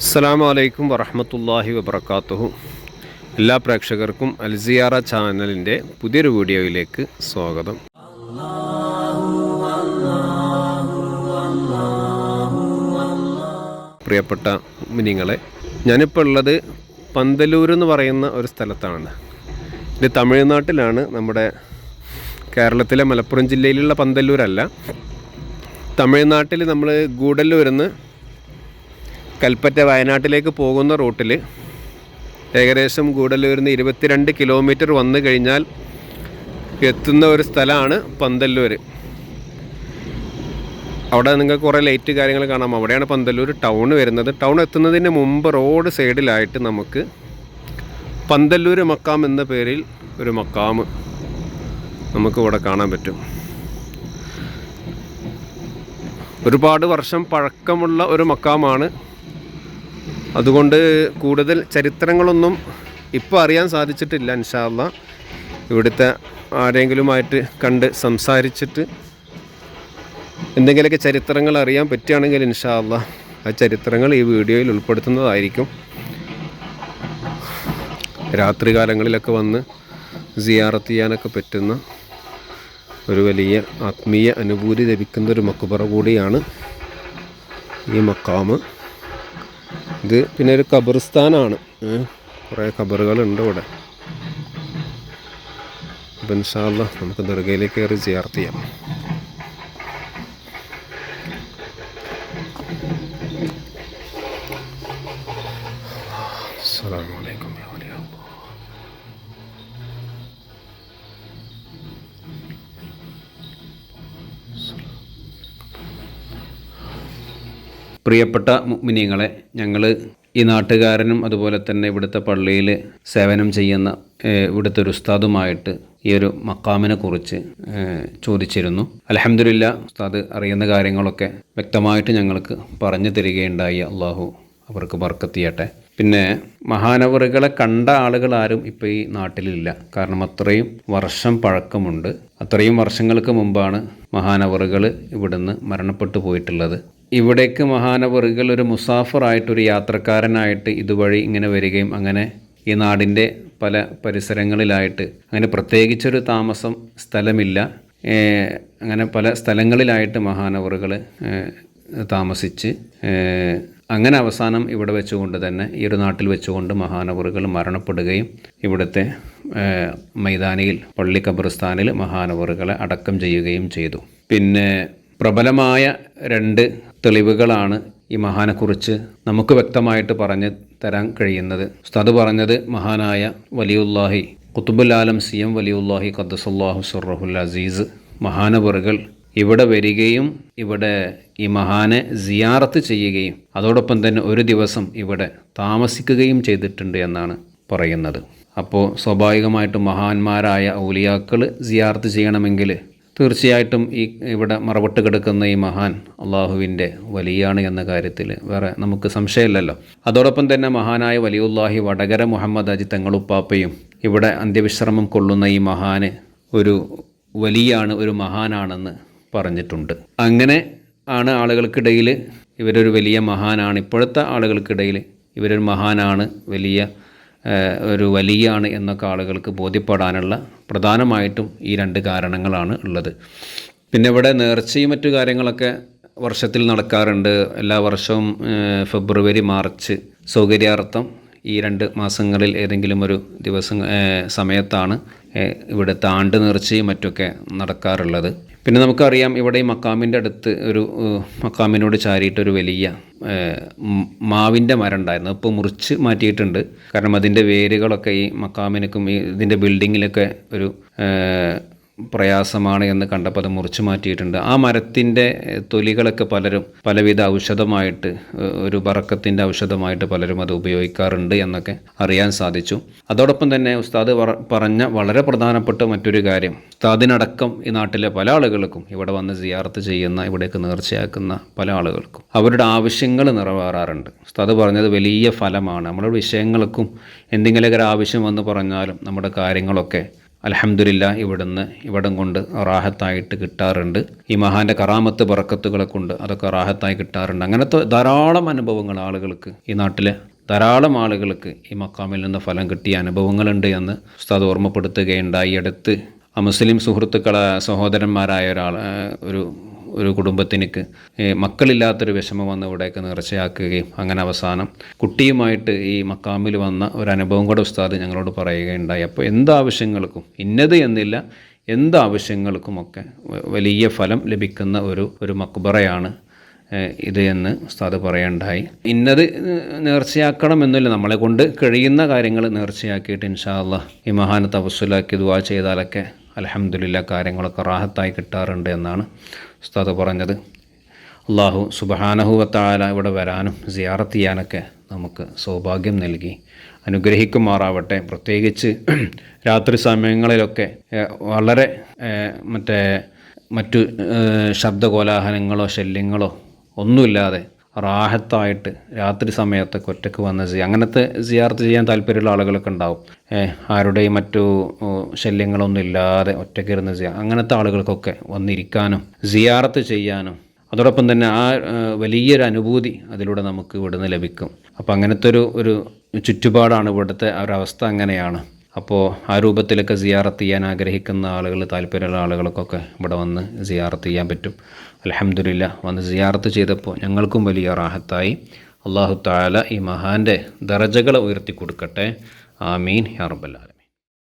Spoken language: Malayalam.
അസ്സാം വലൈക്കും വറഹമത്തല്ലാഹി വബർക്കാത്തുഹു എല്ലാ പ്രേക്ഷകർക്കും അൽസിയാറ ചാനലിന്റെ പുതിയൊരു വീഡിയോയിലേക്ക് സ്വാഗതം. പ്രിയപ്പെട്ട മിനിങ്ങളെ ഞാനിപ്പോൾ ഉള്ളത് പന്തലൂർ എന്ന് പറയുന്ന ഒരു സ്ഥലത്താണ്. ഇത് തമിഴ്നാട്ടിലാണ് നമ്മുടെ കേരളത്തിലെ മലപ്പുറം ജില്ലയിലുള്ള പന്തല്ലൂരല്ല തമിഴ്നാട്ടിൽ നമ്മൾ ഗൂഡല്ലൂരിൽ നിന്ന് കൽപ്പറ്റ വയനാട്ടിലേക്ക് പോകുന്ന റൂട്ടിൽ ഏകദേശം ഗൂഡല്ലൂരിൽ നിന്ന് ഇരുപത്തിരണ്ട് കിലോമീറ്റർ വന്നു കഴിഞ്ഞാൽ എത്തുന്ന ഒരു സ്ഥലമാണ് പന്തല്ലൂർ അവിടെ നിങ്ങൾക്ക് കുറേ ലൈറ്റ് കാര്യങ്ങൾ കാണാം. അവിടെയാണ് പന്തല്ലൂർ ടൗൺ വരുന്നത്. ടൗൺ എത്തുന്നതിന് മുമ്പ് റോഡ് സൈഡിലായിട്ട് നമുക്ക് പന്തല്ലൂർ മക്കാം എന്ന പേരിൽ ഒരു മക്കാം നമുക്ക് ഇവിടെ കാണാൻ പറ്റും. ഒരുപാട് വർഷം പഴക്കമുള്ള ഒരു മക്കാമാണ് അതുകൊണ്ട് കൂടുതൽ ചരിത്രങ്ങളൊന്നും ഇപ്പോൾ അറിയാൻ സാധിച്ചിട്ടില്ല ഇൻഷാല്ല ഇവിടുത്തെ ആരെങ്കിലുമായിട്ട് കണ്ട് സംസാരിച്ചിട്ട് എന്തെങ്കിലുമൊക്കെ ചരിത്രങ്ങൾ അറിയാൻ പറ്റുകയാണെങ്കിൽ ഇൻഷാല്ല ആ ചരിത്രങ്ങൾ ഈ വീഡിയോയിൽ ഉൾപ്പെടുത്തുന്നതായിരിക്കും. രാത്രികാലങ്ങളിലൊക്കെ വന്ന് സിയാറത്ത് ചെയ്യാനൊക്കെ പറ്റുന്ന ഒരു വലിയ ആത്മീയ അനുഭൂതി ലഭിക്കുന്ന ഒരു മക്കുപറ കൂടിയാണ് ഈ മക്കാമ് ഇത് പിന്നെ ഒരു ഖബർസ്ഥാനാണ്. കുറേ ഖബറുകളുണ്ട് ഇവിടെ. അപ്പം ഇൻഷാല്ല നമുക്ക് ദുർഗയിലേക്ക് കയറി ചെയ്യാം. പ്രിയപ്പെട്ട മുഗ്മിനിയങ്ങളെ ഞങ്ങൾ ഈ നാട്ടുകാരനും അതുപോലെ തന്നെ ഇവിടുത്തെ പള്ളിയിൽ സേവനം ചെയ്യുന്ന ഇവിടുത്തെ ഒരു ഉസ്താദുമായിട്ട് ഈ ഒരു മക്കാമിനെ കുറിച്ച് ചോദിച്ചിരുന്നു. അലഹമില്ല ഉസ്താദ് അറിയുന്ന കാര്യങ്ങളൊക്കെ വ്യക്തമായിട്ട് ഞങ്ങൾക്ക് പറഞ്ഞു തരികയുണ്ടായി. അള്ളാഹു അവർക്ക് വർക്കെത്തിയട്ടെ പിന്നെ മഹാനവറുകളെ കണ്ട ആളുകൾ ആരും ഇപ്പോൾ ഈ നാട്ടിലില്ല. കാരണം അത്രയും വർഷം പഴക്കമുണ്ട്. അത്രയും വർഷങ്ങൾക്ക് മുമ്പാണ് മഹാനവറുകൾ ഇവിടുന്ന് മരണപ്പെട്ടു പോയിട്ടുള്ളത്. ഇവിടേക്ക് മഹാനവറുകൾ ഒരു മുസാഫറായിട്ടൊരു യാത്രക്കാരനായിട്ട് ഇതുവഴി ഇങ്ങനെ വരികയും അങ്ങനെ ഈ നാടിന്റെ പല പരിസരങ്ങളിലായിട്ട് അങ്ങനെ പ്രത്യേകിച്ചൊരു താമസം സ്ഥലമില്ല. അങ്ങനെ പല സ്ഥലങ്ങളിലായിട്ട് മഹാനവറുകൾ താമസിച്ച് അങ്ങനെ അവസാനം ഇവിടെ വെച്ചുകൊണ്ട് തന്നെ ഈ ഒരു നാട്ടിൽ വെച്ചുകൊണ്ട് മഹാനവറുകൾ മരണപ്പെടുകയും ഇവിടുത്തെ മൈതാനിയിൽ പള്ളി ഖബർസ്ഥാനിൽ മഹാനവറുകളെ അടക്കം ചെയ്യുകയും ചെയ്തു. പിന്നെ പ്രബലമായ രണ്ട് തെളിവുകളാണ് ഈ മഹാനെക്കുറിച്ച് നമുക്ക് വ്യക്തമായിട്ട് പറഞ്ഞു തരാൻ കഴിയുന്നത്. ഉസ്താദ് പറഞ്ഞത് മഹാനായ വലിയുല്ലാഹി കുത്തുബുലാലം സി എം വലിയുല്ലാഹി ഖദ്ദസുല്ലാഹു സുറഹുൽ അസീസ് മഹാനവറുകൾ ഇവിടെ വരികയും ഇവിടെ ഈ മഹാനെ സിയാറത്ത് ചെയ്യുകയും അതോടൊപ്പം തന്നെ ഒരു ദിവസം ഇവിടെ താമസിക്കുകയും ചെയ്തിട്ടുണ്ട് എന്നാണ് പറയുന്നത്. അപ്പോൾ സ്വാഭാവികമായിട്ടും മഹാന്മാരായ ഔലിയാക്കൾ സിയാർത്ത് ചെയ്യണമെങ്കിൽ തീർച്ചയായിട്ടും ഈ ഇവിടെ മറവിട്ട് കിടക്കുന്ന ഈ മഹാൻ അള്ളാഹുവിന്റെ വലിയാണ് എന്ന കാര്യത്തിൽ വേറെ നമുക്ക് സംശയമില്ലല്ലോ. അതോടൊപ്പം തന്നെ മഹാനായ വലിയുല്ലാഹി വടകര മുഹമ്മദ് അജി തങ്ങളുപ്പാപ്പയും ഇവിടെ അന്ത്യവിശ്രമം കൊള്ളുന്ന ഈ മഹാന് ഒരു വലിയാണ് ഒരു മഹാനാണെന്ന് പറഞ്ഞിട്ടുണ്ട്. അങ്ങനെ ആണ് ആളുകൾക്കിടയിൽ ഇവരൊരു വലിയ മഹാനാണ്. ഇപ്പോഴത്തെ ആളുകൾക്കിടയിൽ ഇവരൊരു മഹാനാണ് വലിയ ഒരു വലിയാണ് എന്നൊക്കെ ആളുകൾക്ക് ബോധ്യപ്പെടാനുള്ള പ്രധാനമായിട്ടും ഈ രണ്ട് കാരണങ്ങളാണ് ഉള്ളത്. പിന്നെ ഇവിടെ നേർച്ചയും മറ്റു കാര്യങ്ങളൊക്കെ വർഷത്തിൽ നടക്കാറുണ്ട്. എല്ലാ വർഷവും ഫെബ്രുവരി മാർച്ച് സൗകര്യാർത്ഥം ഈ രണ്ട് മാസങ്ങളിൽ ഏതെങ്കിലും ഒരു ദിവസം സമയത്താണ് ഇവിടുത്തെ ആണ്ട് നേർച്ചയും മറ്റൊക്കെ നടക്കാറുള്ളത്. പിന്നെ നമുക്കറിയാം ഇവിടെ ഈ മക്കാമിന്റെ അടുത്ത് ഒരു മക്കാമിനോട് ചാരിയിട്ടൊരു വലിയ മാവിന്റെ മരം ഉണ്ടായിരുന്നു ഇപ്പോൾ മുറിച്ച് മാറ്റിയിട്ടുണ്ട്. കാരണം അതിന്റെ വേരുകളൊക്കെ ഈ മക്കാമിനൊക്കെ ഇതിന്റെ ബിൽഡിങ്ങിലൊക്കെ ഒരു പ്രയാസമാണ് എന്ന് കണ്ടപ്പോൾ അത് മുറിച്ചു മാറ്റിയിട്ടുണ്ട്. ആ മരത്തിന്റെ തൊലികളൊക്കെ പലരും പലവിധ ഔഷധമായിട്ട് ഒരു ബറക്കത്തിന്റെ ഔഷധമായിട്ട് പലരും അത് ഉപയോഗിക്കാറുണ്ട് എന്നൊക്കെ അറിയാൻ സാധിച്ചു. അതോടൊപ്പം തന്നെ ഉസ്താദ് പറഞ്ഞ വളരെ പ്രധാനപ്പെട്ട മറ്റൊരു കാര്യം. ഉസ്താദിനടക്കം ഈ നാട്ടിലെ പല ആളുകൾക്കും ഇവിടെ വന്ന് സിയാർത്ത് ചെയ്യുന്ന ഇവിടേക്ക് നേർച്ചയാക്കുന്ന പല ആളുകൾക്കും അവരുടെ ആവശ്യങ്ങൾ നിറവേറാറുണ്ട്. ഉസ്താദ് പറഞ്ഞത് വലിയ ഫലമാണ്. നമ്മുടെ വിഷയങ്ങൾക്കും എന്തെങ്കിലുമൊക്കെ ആവശ്യം വന്ന് പറഞ്ഞാലും നമ്മുടെ കാര്യങ്ങളൊക്കെ അലഹമുല്ല ഇവിടുന്ന് ഇവിടം കൊണ്ട് റാഹത്തായിട്ട് കിട്ടാറുണ്ട്. ഈ മഹാന്റെ കറാമത്ത് പറക്കത്തുകളെ കൊണ്ട് അതൊക്കെ റാഹത്തായി കിട്ടാറുണ്ട്. അങ്ങനത്തെ ധാരാളം അനുഭവങ്ങൾ ആളുകൾക്ക് ഈ നാട്ടിലെ ധാരാളം ആളുകൾക്ക് ഈ മക്കാമിൽ നിന്ന് ഫലം കിട്ടിയ അനുഭവങ്ങളുണ്ട് എന്ന് ഉസ്താദ് ഓർമ്മപ്പെടുത്തുകയുണ്ടായി. അടുത്ത് മുസ്ലിം സുഹൃത്തുക്കളെ സഹോദരന്മാരായ ഒരാൾ ഒരു ഒരു കുടുംബത്തിനിക്ക് മക്കളില്ലാത്തൊരു വിഷമം വന്ന് ഇവിടേക്ക് നേർച്ചയാക്കുകയും അങ്ങനെ അവസാനം കുട്ടിയുമായിട്ട് ഈ മക്കാമിൽ വന്ന ഒരു അനുഭവം കൂടെ ഉസ്താദ് ഞങ്ങളോട് പറയുകയുണ്ടായി. അപ്പോൾ എന്താവശ്യങ്ങൾക്കും ഇന്നത് എന്നില്ല എന്താവശ്യങ്ങൾക്കുമൊക്കെ വലിയ ഫലം ലഭിക്കുന്ന ഒരു ഒരു മക്ബറയാണ് ഇത് എന്ന് ഉസ്താദ് പറയണ്ടായി. ഇന്നത് നേർച്ചയാക്കണം എന്നില്ല നമ്മളെ കൊണ്ട് കഴിയുന്ന കാര്യങ്ങൾ നേർച്ചയാക്കിയിട്ട് ഇൻഷാ ഈ മഹാന തവസ്സുലാക്കി ദുവാ ചെയ്താലൊക്കെ അലഹമുല്ല കാര്യങ്ങളൊക്കെ റാഹത്തായി കിട്ടാറുണ്ട് എന്നാണ് ഉസ്താദ് പറഞ്ഞത്. അള്ളാഹു സുബഹാനഹുവത്താല ഇവിടെ വരാനും സിയാറത്ത് ചെയ്യാനൊക്കെ നമുക്ക് സൗഭാഗ്യം നൽകി അനുഗ്രഹിക്കുമാറാവട്ടെ. പ്രത്യേകിച്ച് രാത്രി സമയങ്ങളിലൊക്കെ വളരെ മറ്റേ മറ്റു ശബ്ദ ശബ്ദകോലാഹലങ്ങളോ ശല്യങ്ങളോ ഒന്നുമില്ലാതെ റാഹത്തായിട്ട് രാത്രി സമയത്തൊക്കെ ഒറ്റയ്ക്ക് വന്ന് അങ്ങനത്തെ സിയാർത്ത് ചെയ്യാൻ താല്പര്യമുള്ള ആളുകളൊക്കെ ഉണ്ടാവും. ആരുടെയും മറ്റു ശല്യങ്ങളൊന്നും ഇല്ലാതെ ഒറ്റയ്ക്ക് ഇരുന്ന് ചെയ്യാം അങ്ങനത്തെ ആളുകൾക്കൊക്കെ വന്നിരിക്കാനും സിയാറത്ത് ചെയ്യാനും അതോടൊപ്പം തന്നെ ആ വലിയൊരു അനുഭൂതി അതിലൂടെ നമുക്ക് ഇവിടുന്ന് ലഭിക്കും. അപ്പോൾ അങ്ങനത്തെ ഒരു ഒരു ചുറ്റുപാടാണ് ഇവിടുത്തെ ആ ഒരു അവസ്ഥ അങ്ങനെയാണ്. അപ്പോൾ ആ രൂപത്തിലൊക്കെ സിയാറത്ത് ചെയ്യാൻ ആഗ്രഹിക്കുന്ന ആളുകൾ താല്പര്യമുള്ള ആളുകൾക്കൊക്കെ ഇവിടെ വന്ന് സിയാറത്ത് ചെയ്യാൻ പറ്റും. അലഹമില്ല വന്ന് സിയാറത്ത് ചെയ്തപ്പോൾ ഞങ്ങൾക്കും വലിയ റാഹത്തായി. അള്ളാഹു താല ഈ മഹാന്റെ ദറജകളെ ഉയർത്തി കൊടുക്കട്ടെ ആമീൻ യാ റബ്ബൽ ആലമീൻ.